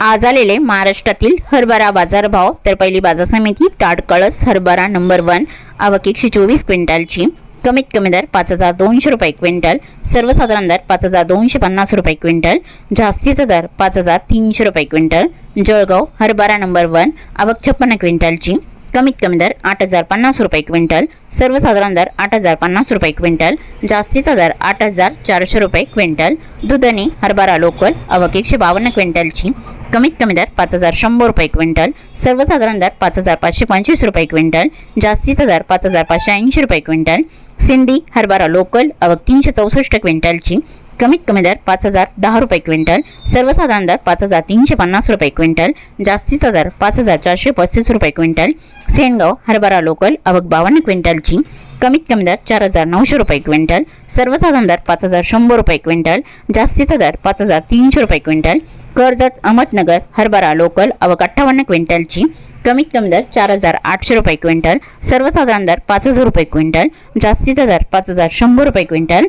आज आलेले महाराष्ट्रातील हरभरा बाजारभाव तर पहिली बाजार समिती ताडकळस हरभरा नंबर वन आवक एकशे चोवीस क्विंटलची. कमीत कमी दर पाच हजार दोनशे रुपये क्विंटल. सर्वसाधारण दर पाच हजार दोनशे पन्नास रुपये क्विंटल. जास्तीचा दर पाच हजार तीनशे रुपये क्विंटल. जळगाव हरभरा नंबर वन आवक छप्पन्न क्विंटलची. कमीत कमी दर आठ हजार पन्नास रुपये क्विंटल. सर्वसाधारण दर आठ हजार पन्नास रुपये क्विंटल. जास्तीचा दर आठ हजार चारशे रुपये क्विंटल. दुधनी हरभरा लोकल आवक एकशे बावन्न क्विंटलची. कमीत कमी दर पाच हजार शंभर रुपये क्विंटल सर्वसाधारण दर पाच हजार पाचशे पंचवीस रुपये क्विंटल जास्तीचा दर पाच हजार पाचशे ऐंशी रुपये क्विंटल सिंधी हरभरा लोकल अवक तीनशे चौसष्ट क्विंटलची कमीत कमी दर पाच हजार दहा रुपये क्विंटल सर्वसाधारण दर पाच हजार तीनशे पन्नास रुपये क्विंटल जास्तीचा दर पाच हजार चारशे पस्तीस रुपये क्विंटल सेनगाव हरभरा लोकल अवक बावन्न क्विंटलची कमीत कमी दर चार हजार नऊशे रुपये क्विंटल सर्वसाधारण दर पाच हजार शंभर रुपये क्विंटल जास्तीचा दर पाच हजार तीनशे रुपये क्विंटल कर्जत अहमदनगर हरभरा लोकल अवक अठ्ठावन्न क्विंटलची कमीत कमी दर चार हजार आठशे रुपये क्विंटल सर्वसाधारण दर पाच हजार रुपये क्विंटल जास्तीचा दर पाच हजार शंभर रुपये क्विंटल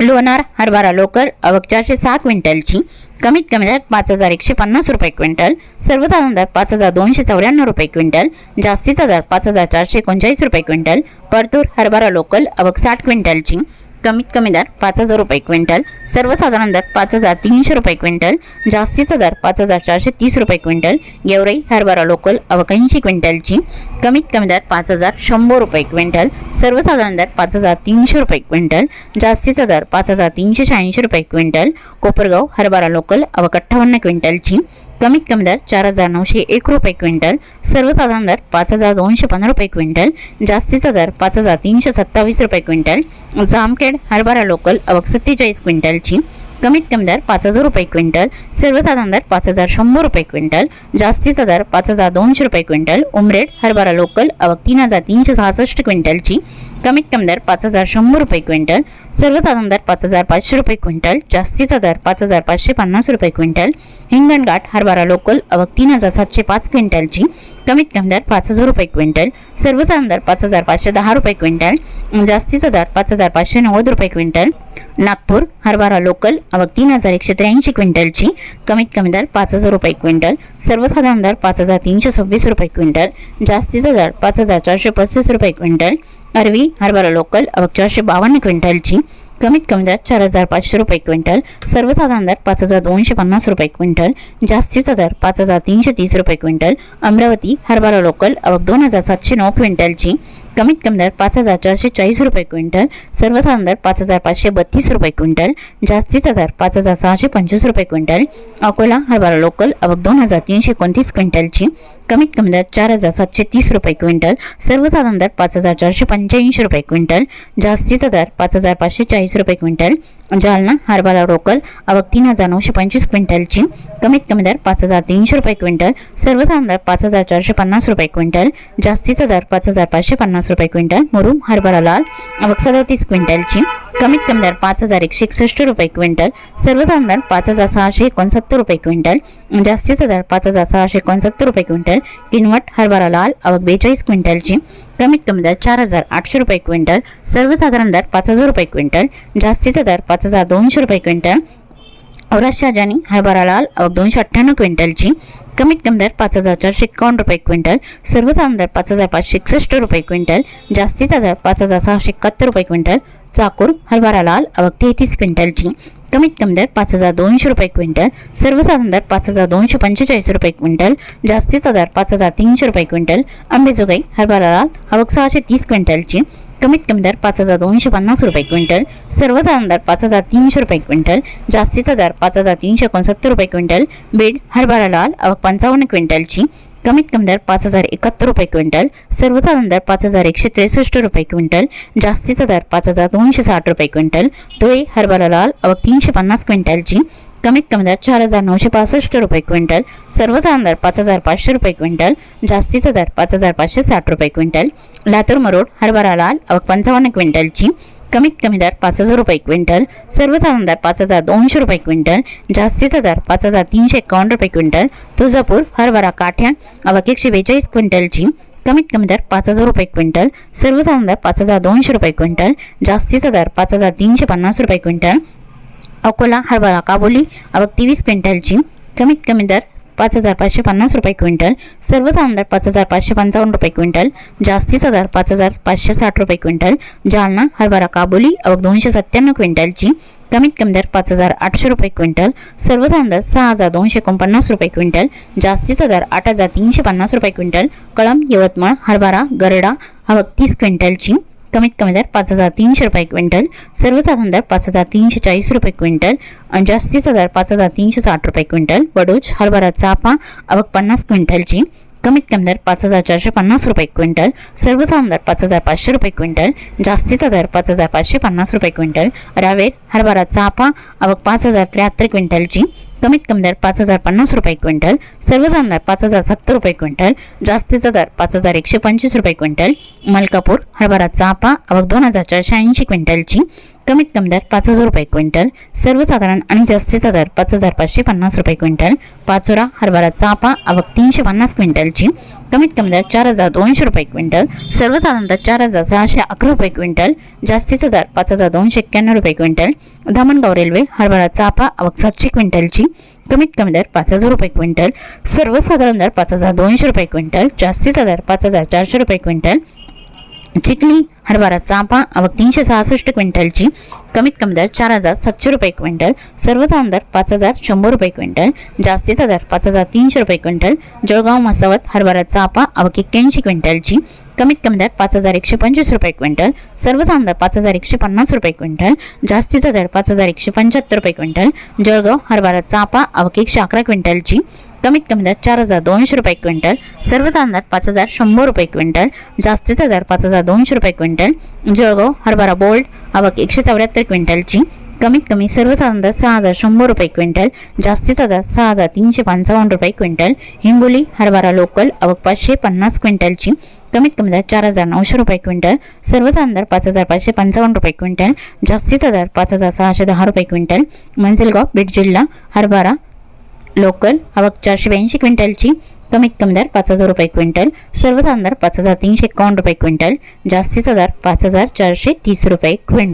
लोणार हरभरा लोकल अवक चारशे सहा क्विंटलची कमीत कमी दर पाच हजार एकशे पन्नास रुपये क्विंटल सर्वसाधारण दर पाच हजार दोनशे चौऱ्याण्णव रुपये क्विंटल जास्तीचा दर पाच हजार चारशे एकोणचाळीस रुपये क्विंटल परतूर हरभरा लोकल अवक साठ क्विंटलची कमीत कमी दर पाच हजार रुपये क्विंटल सर्वसाधारण दर पाच हजार तीनशे रुपये क्विंटल जास्तीचा दर पाच हजार चारशे तीस रुपये क्विंटल गेवराई हरभरा लोकल आवक क्विंटलची कमीत कमी दर पाच हजार शंभर रुपये क्विंटल सर्वसाधारण दर पाच हजार तीनशे रुपये क्विंटल जास्तीचा दर पाच हजार तीनशे शहाऐंशी रुपये क्विंटल कोपरगाव हरभरा लोकल अवकठ्ठावन्न अठ्ठावन्न क्विंटलची कमीत कमी दर चार हजार नऊशे एक रुपये क्विंटल सर्वसाधारण दर पाच हजार दोनशे पंधरा रुपये क्विंटल जास्तीचा दर पाच हजार तीनशे सत्तावीस रुपये क्विंटल जामखेड हरभरा लोकल अवक सत्तेचाळीस क्विंटलची कमीत कमी दर पाच हजार रुपये क्विंटल सर्वसाधारण दर पाच हजार शंभर रुपये क्विंटल जास्तीचा दर पाच हजार दोनशे रुपये क्विंटल उमरेड हरभरा लोकल आवक तीन हजार तीनशे सहासष्ट क्विंटलची कमीत कमी दर पाच हजार शंभर रुपये क्विंटल सर्वसाधारण दर पाच हजार पाचशे रुपये क्विंटल जास्तीचा दर पाच हजार पाचशे पन्नास रुपये क्विंटल हिंगणघाट हरभरा लोकल आवक तीन हजार सातशे पाच क्विंटलची कमीत कमी दर पाच हजार रुपये क्विंटल सर्वसाधारण दर पाच हजार पाचशे दहा रुपये क्विंटल जास्तीचा दर पाच हजार पाचशे नव्वद रुपये क्विंटल नागपूर हरभरा लोकल आवक तीन हजार एकशे त्र्याऐंशी क्विंटलची कमीत कमी दर पाच हजार रुपये क्विंटल सर्वसाधारण दर पाच हजार तीनशे सव्वीस रुपये क्विंटल जास्तीचा दर पाच हजार चारशे पस्तीस रुपये क्विंटल अरवी हरभरा लोकल आवक चारशे बावन्न क्विंटलची कमीत कमी दर चार हजार पाचशे रुपये क्विंटल सर्वसाधारण दर पाच हजार दोनशे पन्नास रुपये क्विंटल जास्तीचा दर पाच हजार तीनशे तीस रुपये क्विंटल अमरावती हरभरा लोकल अवक दोन हजार सातशे नऊ क्विंटलची कमीत कमी दर पाच हजार चारशे चाळीस रुपये क्विंटल सर्वसाधारण दर पाच हजार पाचशे बत्तीस रुपये क्विंटल जास्तीचा दर पाच हजार सहाशे पंचवीस रुपये क्विंटल अकोला हरभरा लोकल अवक दोन हजार तीनशे एकोणतीस क्विंटलची कमीत कमी दर चार हजार सातशे तीस रुपये क्विंटल सर्वसाधारण दर पाच हजार चारशे पंच्याऐंशी रुपये क्विंटल जास्तीचा दर पाच हजार पाचशे चाळीस रुपये क्विंटल जालना हरभरा रोकल आवक तीन हजार नऊशे पंचवीस क्विंटलची. कमीत कमी दर पाच हजार तीनशे रुपये क्विंटल सर्वसाधारण दर पाच हजार चारशे पन्नास रुपये क्विंटल जास्तीचा दर पाच हजार पाचशे पन्नास रुपये क्विंटल मुरुम हरभरा लाल आवक सदतीस क्विंटलची. कमीत कमी दर पाच हजार एकशे एकसष्ट रुपये क्विंटल सर्वसाधारण दर पाच हजार सहाशे एकोणसत्तर रुपये क्विंटल जास्तीचा दर पाच हजार सहाशे एकोणसत्तर रुपये क्विंटल किनवट हरभरा लाल आवक बेचाळीस क्विंटलची कमीत कमी दर चार हजार आठशे रुपये क्विंटल सर्वसाधारण दर पाच हजार रुपये क्विंटल जास्तीचा दर पाच हजार दोनशे रुपये क्विंटल औरत शाहजानी हरभरा लाल दोनशे अठ्ठ्याण्णव क्विंटलची कमीत कमी दर पाच हजार चारशे एकावन्न रुपये क्विंटल सर्वसाधारण दर पाच हजार पाचशे एकसष्ट रुपये क्विंटल जास्तीचा दर पाच हजार सहाशे एकाहत्तर रुपये क्विंटल चाकूर हरभरा लाल आवक तेहतीस क्विंटलची कमीत कमी दर पाच हजार दोनशे रुपये क्विंटल सर्वसाधारण दर पाच हजार दोनशे पंचेचाळीस रुपये क्विंटल जास्तीचा दर पाच हजार तीनशे रुपये क्विंटल आंबेजोगाई हरभरा लाल आवक सहाशे तीस क्विंटलची कमीत कमी दर पाच हजार दोनशे पन्नास रुपये क्विंटल सर्वसाधारण दर पाच हजार तीनशे रुपये क्विंटल जास्तीचा दर पाच हजार तीनशे एकोणसत्तर रुपये क्विंटल बीड हरभरा लाल अवक पंचावन्न क्विंटलची कमीत कमी दर पाच हजार एकाहत्तर रुपये क्विंटल सर्वसाधारण दर पाच हजार एकशे त्रेसष्ट रुपये क्विंटल जास्तीचा दर पाच हजार दोनशे साठ रुपये क्विंटल धुळे हरभरा लाल अवक तीनशे पन्नास क्विंटलची कमीत कमी दर चार हजार नऊशे पासष्ट रुपये क्विंटल सर्वसाधारण दर पाच हजार पाचशे रुपये क्विंटल जास्तीचा दर पाच हजार पाचशे साठ रुपये क्विंटल लातूर मरोड हरभरा लाल आवक पंचावन्न क्विंटलची कमीत कमी दर पाच हजार रुपये क्विंटल सर्वसाधारण दर पाच हजार दोनशे रुपये क्विंटल जास्तीचा दर पाच हजार तीनशे एकावन्न रुपये क्विंटल तुळजापूर हरभरा काठ्या आवक एकशे बेचाळीस क्विंटलची कमीत कमी दर पाच हजार रुपये क्विंटल सर्वसाधारण दर पाच हजार दोनशे रुपये क्विंटल जास्तीचा दर पाच हजार तीनशे पन्नास रुपये क्विंटल अकोला हरभरा काबोली आवक तेवीस क्विंटलची कमीत कमी दर पाच हजार पाचशे पन्नास रुपये क्विंटल सर्वसाधारण दर पाच हजार पाचशे पंचावन्न रुपये क्विंटल जास्तीचा दर पाच हजार पाचशे साठ रुपये क्विंटल जालना हरभरा काबोली आवक दोनशे सत्त्याण्णव क्विंटलची कमीत कमी दर पाच हजार आठशे रुपये क्विंटल सर्वसाधारण दर सहा हजार दोनशे एकोणपन्नास रुपये क्विंटल जास्तीचा दर आठ हजार तीनशे पन्नास रुपये क्विंटल कळम यवतमाळ हरभरा गरडा आवक तीस क्विंटलची कमीत कमी दर पाच हजार तीनशे रुपये क्विंटल सर्वसाधारण दर पाच हजार तीनशे चाळीस रुपये क्विंटल आणि जास्तीचा दर पाच हजार तीनशे साठ रुपये क्विंटल. वडूज हरभरा चापा आवक पन्नास क्विंटलची. कमीत कमी दर पाच हजार चारशे पन्नास रुपये क्विंटल सर्वसाधारण दर पाच हजार पाचशे रुपये क्विंटल जास्तीचा दर पाच हजार पाचशे पन्नास रुपये क्विंटल. रावेर हरभरा चापा आवक पाच हजार त्र्याहत्तर क्विंटलची. कमीत कमी दर पाच हजार पन्नास रुपये क्विंटल सर्वसाधारण दर पाच हजार सत्तर रुपये क्विंटल जास्तीचा दर पाच हजार एकशे पंचवीस रुपये क्विंटल मलकापूर हरभरा चापा आवक दोन हजार चारशे ऐंशी क्विंटलची कमीत कमी दर पाच हजार रुपये क्विंटल सर्वसाधारण आणि जास्तीचा दर पाच हजार पाचशे पन्नास रुपये क्विंटल पाचोरा हरभरा चापा आवक तीनशे पन्नास क्विंटलची कमीत कमी दर चार हजार दोनशे रुपये क्विंटल सर्वसाधारण दर चार हजार सहाशे अकरा रुपये क्विंटल जास्तीचा दर पाच हजार दोनशे एक्क्याण्णव रुपये क्विंटल धामणगाव रेल्वे हरभरा चापा आवक सातशे क्विंटलची कमीत कमी दर पाच हजार रुपये क्विंटल सर्वसाधारण दर पाच हजार दोनशे रुपये क्विंटल जास्तीचा दर पाच हजार चारशे रुपये क्विंटल चिखली हरभरा चापा आवक तीनशे सहासष्ट क्विंटलची कमीत कमी दर चार हजार सातशे रुपये क्विंटल सर्वसाधारण दर पाच हजार शंभर रुपये क्विंटल जास्तीचा दर पाच हजार तीनशे रुपये क्विंटल जळगाव मसावत हरभरा चापा आवक एक्क्याऐंशी क्विंटलची कमीत कमी दर पाच हजार एकशे पंचवीस रुपये क्विंटल सर्वसाधारण दर पाच हजार एकशे पन्नास रुपये क्विंटल जास्तीचा दर पाच हजार एकशे पंच्याहत्तर रुपये क्विंटल जळगाव हरभरा चापा आवक एकशे अकरा क्विंटलची कमीत कमी दर चार हजार दोनशे रुपये क्विंटल सर्वसाधारण दर पाच हजार शंभर रुपये क्विंटल जास्तीचा दर पाच हजार दोनशे रुपये क्विंटल जळगाव हरभरा बोल्ड आवक एकशे चौऱ्याहत्तर क्विंटलची कमीत कमी सर्वसाधारण दर सहा हजार शंभर रुपये क्विंटल जास्तीचा दर सहा हजार तीनशे पंचावन्न रुपये क्विंटल हिंगोली हरभरा लोकल आवक पाचशे पन्नास क्विंटलची कमीत कमी दर चार हजार नऊशे रुपये क्विंटल सर्वसाधारण दर पाच हजार पाचशे पंचावन्न रुपये क्विंटल जास्तीचा दर पाच हजार सहाशे दहा रुपये क्विंटल मंजिलगाव बीड जिल्हा हरभरा लोकल आवक चारशे ब्याऐंशी क्विंटलची कमीत कमी दर पाच हजार रुपये क्विंटल सर्वसाधारण दर पाच हजार तीनशे एकावन्न रुपये क्विंटल जास्तीचा दर पाच हजार चारशे तीस रुपये क्विंटल.